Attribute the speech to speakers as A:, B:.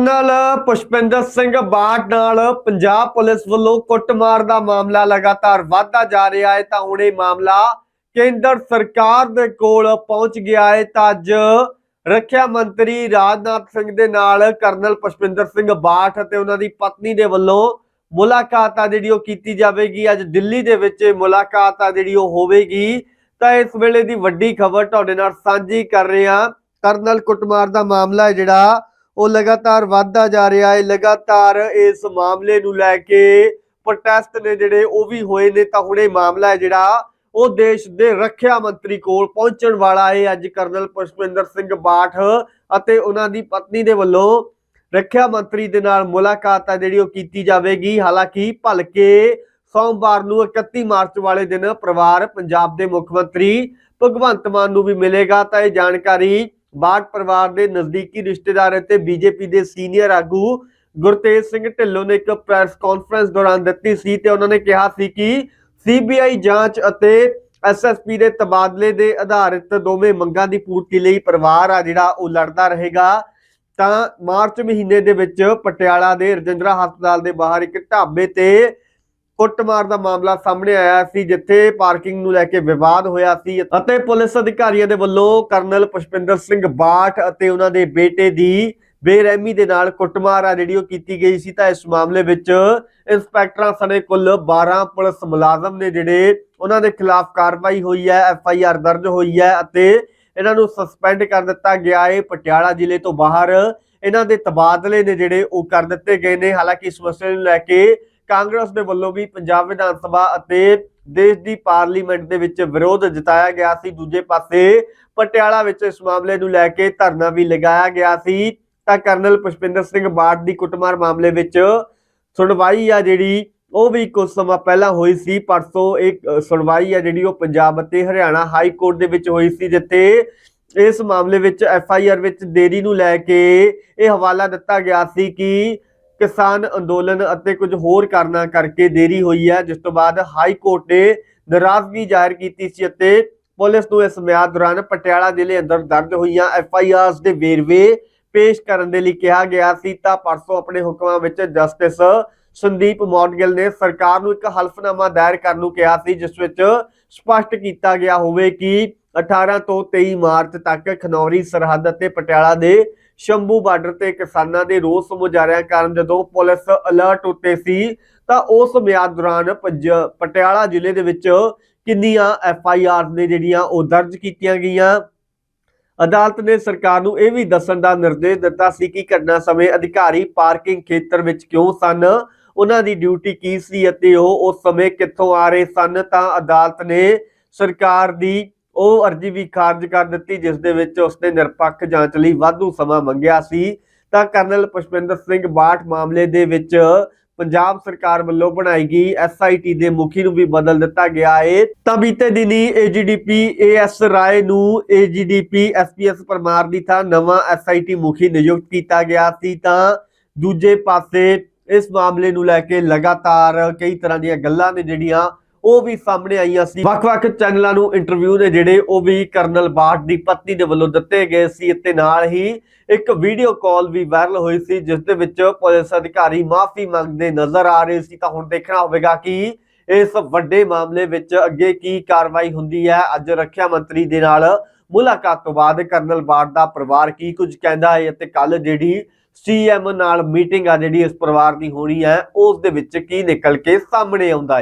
A: ਨਾਲ ਪੁਸ਼ਪਿੰਦਰ ਸਿੰਘ ਬਾਟ ਨਾਲ ਪੰਜਾਬ ਪੁਲਿਸ ਵੱਲੋਂ ਕੁੱਟਮਾਰ ਦਾ ਮਾਮਲਾ ਲਗਾਤਾਰ ਵਧਦਾ ਜਾ ਰਿਹਾ ਹੈ, ਤਾਂ ਹੁਣ ਇਹ ਮਾਮਲਾ ਕੇਂਦਰ ਸਰਕਾਰ ਦੇ ਕੋਲ ਪਹੁੰਚ ਗਿਆ ਹੈ, ਤਾਂ ਅੱਜ ਰੱਖਿਆ ਮੰਤਰੀ ਰਾਜਨਾਥ ਸਿੰਘ ਦੇ ਨਾਲ ਕਰਨਲ ਪੁਸ਼ਪਿੰਦਰ ਸਿੰਘ ਬਾਠ ਅਤੇ ਉਹਨਾਂ ਦੀ ਪਤਨੀ ਦੇ ਵੱਲੋਂ ਮੁਲਾਕਾਤ ਆ ਜਿਹੜੀ ਉਹ ਕੀਤੀ ਜਾਵੇਗੀ। ਅੱਜ ਦਿੱਲੀ ਦੇ ਵਿੱਚ ਇਹ ਮੁਲਾਕਾਤ ਆ ਜਿਹੜੀ ਉਹ ਹੋਵੇਗੀ। ਤਾਂ ਇਸ ਵੇਲੇ ਦੀ ਵੱਡੀ ਖਬਰ ਤੁਹਾਡੇ ਨਾਲ ਸਾਂਝੀ ਕਰ ਰਹੇ। ਹਾਂ ਕਰਨਲ ਕੁੱਟਮਾਰ ਦਾ ਮਾਮਲਾ ਹੈ ਜਿਹੜਾ ਉਹ ਲਗਾਤਾਰ ਵਧਦਾ ਜਾ ਰਿਹਾ ਹੈ, ਲਗਾਤਾਰ ਇਸ ਮਾਮਲੇ ਨੂੰ ਲੈ ਕੇ ਪ੍ਰੋਟੈਸਟ ਨੇ ਜਿਹੜੇ ਉਹ ਵੀ ਹੋਏ ਨੇ, ਤਾਂ ਹੁਣ ਇਹ ਮਾਮਲਾ ਹੈ ਜਿਹੜਾ ਉਹ ਦੇਸ਼ ਦੇ ਰੱਖਿਆ ਮੰਤਰੀ ਕੋਲ ਪਹੁੰਚਣ ਵਾਲਾ ਹੈ। ਅੱਜ ਕਰਨਲ ਪੁਸ਼ਪਿੰਦਰ ਸਿੰਘ ਬਾਠ ਅਤੇ ਉਹਨਾਂ ਦੀ ਪਤਨੀ ਦੇ ਵੱਲੋਂ ਰੱਖਿਆ ਮੰਤਰੀ ਦੇ ਨਾਲ ਮੁਲਾਕਾਤ ਹੈ, ਜਿਹੜੀ ਉਹ ਕੀਤੀ ਜਾਵੇਗੀ। ਹਾਲਾਂਕਿ ਭਲਕੇ ਸੋਮਵਾਰ ਨੂੰ 31 ਮਾਰਚ ਵਾਲੇ ਦਿਨ ਪਰਿਵਾਰ ਪੰਜਾਬ ਦੇ ਮੁੱਖ ਮੰਤਰੀ ਭਗਵੰਤ ਮਾਨ ਨੂੰ ਵੀ ਮਿਲੇਗਾ, ਤਾਂ ਇਹ ਜਾਣਕਾਰੀ ਬਾਠ ਪਰਿਵਾਰ ਦੇ ਨਜ਼ਦੀਕੀ ਰਿਸ਼ਤੇਦਾਰ ਅਤੇ ਬੀਜੇਪੀ ਦੇ ਸੀਨੀਅਰ ਆਗੂ ਗੁਰਤੇਜ ਸਿੰਘ ਢਿੱਲੋਂ ਨੇ ਇੱਕ ਪ੍ਰੈਸ ਕਾਨਫਰੰਸ ਦੌਰਾਨ ਦਿੱਤੀ ਸੀ ਤੇ ਉਹਨਾਂ ਨੇ ਕਿਹਾ ਸੀ ਕਿ ਸੀਬੀਆਈ ਜਾਂਚ ਅਤੇ ਐਸਐਸਪੀ ਦੇ ਤਬਾਦਲੇ ਦੇ ਆਧਾਰਿਤ ਦੋਵੇਂ ਮੰਗਾਂ ਦੀ ਪੂਰਤੀ ਲਈ ਪਰਿਵਾਰ ਆ ਜਿਹੜਾ ਉਹ ਲੜਦਾ ਰਹੇਗਾ। ਤਾਂ ਮਾਰਚ ਮਹੀਨੇ ਦੇ ਵਿੱਚ ਪਟਿਆਲਾ ਦੇ ਰਜਿੰਦਰਾ ਹਸਪਤਾਲ ਦੇ ਬਾਹਰ ਇੱਕ ਢਾਬੇ ਤੇ ਕੁੱਟਮਾਰ ਦਾ ਮਾਮਲਾ ਸਾਹਮਣੇ ਆਇਆ ਸੀ, ਜਿੱਥੇ ਪਾਰਕਿੰਗ ਨੂੰ ਲੈ ਕੇ ਵਿਵਾਦ ਹੋਇਆ ਸੀ ਅਤੇ ਪੁਲਿਸ ਅਧਿਕਾਰੀਆਂ ਦੇ ਵੱਲੋਂ ਕਰਨਲ ਪੁਸ਼ਪਿੰਦਰ ਸਿੰਘ ਬਾਠ ਅਤੇ ਉਹਨਾਂ ਦੇ ਬੇਟੇ ਦੀ ਬੇਰਹਿਮੀ ਦੇ ਨਾਲ ਕੁੱਟਮਾਰ ਆ ਜਿਹੜੀ ਉਹ ਕੀਤੀ ਗਈ ਸੀ। ਤਾਂ ਇਸ ਮਾਮਲੇ ਵਿੱਚ ਇੰਸਪੈਕਟਰਾਂ ਸਣੇ ਕੁੱਲ 12 ਪੁਲਿਸ ਮੁਲਾਜ਼ਮ ਨੇ ਜਿਹੜੇ ਉਹਨਾਂ ਦੇ ਖਿਲਾਫ ਕਾਰਵਾਈ ਹੋਈ ਹੈ, ਐਫ ਆਈ ਆਰ ਦਰਜ ਹੋਈ ਹੈ ਅਤੇ ਇਹਨਾਂ ਨੂੰ ਸਸਪੈਂਡ ਕਰ ਦਿੱਤਾ ਗਿਆ। ਹੈ ਪਟਿਆਲਾ ਜ਼ਿਲ੍ਹੇ ਤੋਂ ਬਾਹਰ ਇਹਨਾਂ ਦੇ ਤਬਾਦਲੇ ਨੇ ਜਿਹੜੇ ਉਹ ਕਰ ਦਿੱਤੇ ਗਏ ਨੇ। ਹਾਲਾਂਕਿ ਇਸ ਮਸਲੇ ਨੂੰ ਲੈ ਕੇ ਕਾਂਗਰਸ ਦੇ ਵੱਲੋਂ ਵੀ ਪੰਜਾਬ ਵਿਧਾਨ ਸਭਾ ਅਤੇ ਦੇਸ਼ ਦੀ ਪਾਰਲੀਮੈਂਟ ਦੇ ਵਿੱਚ ਵਿਰੋਧ ਜਤਾਇਆ ਗਿਆ ਸੀ। ਦੂਜੇ ਪਾਸੇ ਪਟਿਆਲਾ ਵਿੱਚ ਇਸ ਮਾਮਲੇ ਨੂੰ ਲੈ ਕੇ ਧਰਨਾ ਵੀ ਲਗਾਇਆ ਗਿਆ ਸੀ। ਤਾਂ ਕਰਨਲ ਪੁਸ਼ਪਿੰਦਰ ਸਿੰਘ ਬਾੜ ਦੀ ਕੁੱਟਮਾਰ ਮਾਮਲੇ ਵਿੱਚ ਸੁਣਵਾਈ ਆ ਜਿਹੜੀ, ਉਹ ਵੀ ਕੁਝ ਸਮਾਂ ਪਹਿਲਾਂ ਹੋਈ ਸੀ। ਪਰਸੋਂ ਇੱਕ ਸੁਣਵਾਈ ਆ ਜਿਹੜੀ, ਉਹ ਪੰਜਾਬ ਅਤੇ ਹਰਿਆਣਾ ਹਾਈ ਕੋਰਟ ਦੇ ਵਿੱਚ ਹੋਈ ਸੀ, ਜਿੱਥੇ ਇਸ ਮਾਮਲੇ ਵਿੱਚ ਐਫ ਆਈ ਆਰ ਵਿੱਚ ਦੇਰੀ ਨੂੰ ਲੈ ਕੇ ਇਹ ਹਵਾਲਾ ਦਿੱਤਾ ਗਿਆ ਸੀ ਕਿ ਕਿਸਾਨ ਅੰਦੋਲਨ ਅਤੇ ਕੁਝ ਹੋਰ ਕਾਰਨਾਂ ਕਰਕੇ ਦੇਰੀ ਹੋਈ ਹੈ, ਜਿਸ ਤੋਂ ਬਾਅਦ ਹਾਈ ਕੋਰਟ ਨੇ ਨਾਰਾਜ਼ਗੀ ਜ਼ਾਹਿਰ ਕੀਤੀ ਸੀ ਅਤੇ ਪੁਲਿਸ ਨੂੰ ਇਸ ਮਿਆਦ ਦੌਰਾਨ ਪਟਿਆਲਾ ਜ਼ਿਲ੍ਹੇ ਅੰਦਰ ਦਰਜ ਹੋਈਆਂ ਐਫ ਆਈ ਆਰਸ ਦੇ ਵੇਰਵੇ ਪੇਸ਼ ਕਰਨ ਦੇ ਲਈ ਕਿਹਾ ਗਿਆ ਸੀ। ਤਾਂ ਪਰਸੋਂ ਆਪਣੇ ਹੁਕਮਾਂ ਵਿੱਚ ਜਸਟਿਸ ਸੰਦੀਪ ਮੌਡਗਿਲ ਨੇ ਸਰਕਾਰ ਨੂੰ ਇੱਕ ਹਲਫਨਾਮਾ ਦਾਇਰ ਕਰਨ ਨੂੰ ਕਿਹਾ ਸੀ, ਜਿਸ ਵਿੱਚ ਸਪਸ਼ਟ ਕੀਤਾ ਗਿਆ ਹੋਵੇ ਕਿ 18 ਤੋਂ 23 ਮਾਰਚ ਤੱਕ ਖਨੌਰੀ, ਸਰਹੱਦ ਅਤੇ ਪਟਿਆਲਾ ਦੇ ਸ਼ੰਭੂ ਬਾਰਡਰ ਤੇ ਕਿਸਾਨਾਂ ਦੇ ਰੋਸ ਮੁਜ਼ਾਹਰਿਆਂ ਕਾਰਨ ਜਦੋਂ ਪੁਲਿਸ ਅਲਰਟ ਉੱਤੇ ਸੀ, ਤਾਂ ਉਸ ਮਿਆਦ ਦੌਰਾਨ ਪਟਿਆਲਾ ਜ਼ਿਲ੍ਹੇ ਦੇ ਵਿੱਚ ਕਿੰਨੀਆਂ ਐਫ ਆਈ ਆਰ ਨੇ ਜਿਹੜੀਆਂ ਉਹ ਦਰਜ ਕੀਤੀਆਂ ਗਈਆਂ। ਅਦਾਲਤ ਨੇ ਸਰਕਾਰ ਨੂੰ ਇਹ ਵੀ ਦੱਸਣ ਦਾ ਨਿਰਦੇਸ਼ ਦਿੱਤਾ ਸੀ ਕਿ ਘਟਨਾ ਸਮੇਂ ਅਧਿਕਾਰੀ ਪਾਰਕਿੰਗ ਖੇਤਰ ਵਿੱਚ ਕਿਉਂ ਸਨ, ਉਹਨਾਂ ਦੀ ਡਿਊਟੀ ਕੀ ਸੀ ਅਤੇ ਉਹ ਉਸ ਸਮੇਂ ਕਿੱਥੋਂ ਆ ਰਹੇ ਸਨ, ਤਾਂ ਅਦਾਲਤ ਨੇ ਸਰਕਾਰ ਦੀ ਉਹ ਅਰਜ਼ੀ ਵੀ ਖਾਰਜ ਕਰ ਦਿੱਤੀ, ਜਿਸ ਦੇ ਵਿੱਚ ਉਸਨੇ ਨਿਰਪੱਖ ਜਾਂਚ ਲਈ ਵਾਧੂ ਸਮਾਂ ਮੰਗਿਆ ਸੀ। ਤਾਂ ਕਰਨਲ ਪੁਸ਼ਪਿੰਦਰ ਸਿੰਘ ਬਾਠ ਮਾਮਲੇ ਦੇ ਵਿੱਚ ਪੰਜਾਬ ਸਰਕਾਰ ਵੱਲੋਂ ਬਣਾਈ ਗਈ ਐਸਆਈਟੀ ਦੇ ਮੁਖੀ ਨੂੰ ਵੀ ਬਦਲ ਦਿੱਤਾ ਗਿਆ ਹੈ ਤਾਂ ਬੀਤੇ ਦਿਨੀ ਏਜੀਡੀਪੀ ਏਐਸ ਰਾਏ ਨੂੰ ਏਜੀਡੀਪੀ ਐਸਪੀਐਸ ਪਰਮਾਰ ਦੀ ਥਾਂ ਨਵਾਂ ਐਸਆਈਟੀ ਮੁਖੀ ਨਿਯੁਕਤ ਕੀਤਾ ਗਿਆ ਸੀ। ਤਾਂ ਦੂਜੇ ਪਾਸੇ ਇਸ ਮਾਮਲੇ ਨੂੰ ਲੈ ਕੇ ਲਗਾਤਾਰ ਕਈ ਤਰ੍ਹਾਂ ਦੀਆਂ ਗੱਲਾਂ ਨੇ ਜਿਹੜੀਆਂ ਉਹ ਵੀ ਸਾਹਮਣੇ ਆਈਆਂ ਸੀ। ਵੱਖ-ਵੱਖ ਚੈਨਲਾਂ ਨੂੰ ਇੰਟਰਵਿਊ ਨੇ ਜਿਹੜੇ ਉਹ ਵੀ ਕਰਨਲ ਬਾਟ ਦੀ ਪਤਨੀ ਦੇ ਵੱਲੋਂ ਦਿੱਤੇ ਗਏ ਸੀ ਅਤੇ ਨਾਲ ਹੀ ਇੱਕ ਵੀਡੀਓ ਕਾਲ ਵੀ ਵਾਇਰਲ ਹੋਈ ਸੀ, ਜਿਸ ਦੇ ਵਿੱਚ ਪੁਲਿਸ ਅਧਿਕਾਰੀ ਮਾਫੀ ਮੰਗਦੇ ਨਜ਼ਰ ਆ ਰਹੇ ਸੀ। ਤਾਂ ਹੁਣ ਦੇਖਣਾ ਹੋਵੇਗਾ ਕਿ ਇਸ ਵੱਡੇ ਮਾਮਲੇ ਵਿੱਚ ਅੱਗੇ ਕੀ ਕਾਰਵਾਈ ਹੁੰਦੀ ਹੈ। ਅੱਜ ਰੱਖਿਆ ਮੰਤਰੀ ਦੇ ਨਾਲ ਮੁਲਾਕਾਤ ਤੋਂ ਬਾਅਦ ਕਰਨਲ ਬਾਠ ਦਾ ਪਰਿਵਾਰ ਕੀ ਕੁਝ ਕਹਿੰਦਾ ਹੈ ਅਤੇ ਕੱਲ ਜਿਹੜੀ ਸੀਐਮ ਨਾਲ ਮੀਟਿੰਗ ਆ ਜਿਹੜੀ ਇਸ ਪਰਿਵਾਰ ਦੀ ਹੋਣੀ ਹੈ, ਉਸ ਦੇ ਵਿੱਚ ਕੀ ਨਿਕਲ ਕੇ ਸਾਹਮਣੇ ਆਉਂਦਾ ਹੈ।